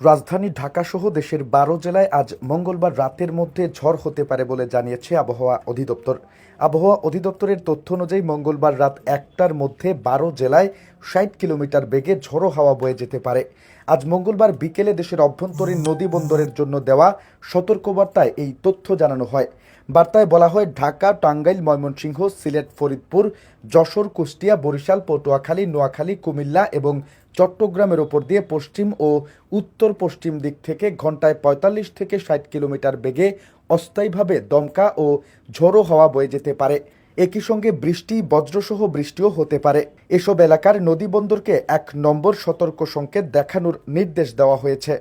রাজধানী ঢাকাসহ দেশের বারো জেলায় আজ মঙ্গলবার রাতের মধ্যে ঝড় হতে পারে বলে জানিয়েছে আবহাওয়া অধিদপ্তর। আবহাওয়া অধিদপ্তরের তথ্য অনুযায়ী মঙ্গলবার রাত একটার মধ্যে বারো জেলায় ষাট কিলোমিটার বেগে ঝড়ো হাওয়া বয়ে যেতে পারে। আজ মঙ্গলবার বিকেলে দেশের অভ্যন্তরীণ নদী বন্দরের জন্য দেওয়া সতর্কবার্তায় এই তথ্য জানানো হয়। বার্তায় বলা হয়, ঢাকা, টাঙ্গাইল, ময়মনসিংহ, সিলেট, ফরিদপুর, যশোর, কুষ্টিয়া, বরিশাল, পটুয়াখালী, নোয়াখালী, কুমিল্লা এবং চট্টগ্রামের ওপর দিয়ে পশ্চিম ও উত্তর পশ্চিম দিক থেকে ঘন্টায় পঁয়তাল্লিশ থেকে ষাট কিলোমিটার বেগে অস্থায়ীভাবে দমকা ও ঝোড়ো হওয়া বয়ে যেতে পারে। একই সঙ্গে বৃষ্টি, বজ্রসহ বৃষ্টিও হতে পারে। এসব এলাকার নদীবন্দরকে এক নম্বর সতর্ক সংকেত দেখানোর নির্দেশ দেওয়া হয়েছে।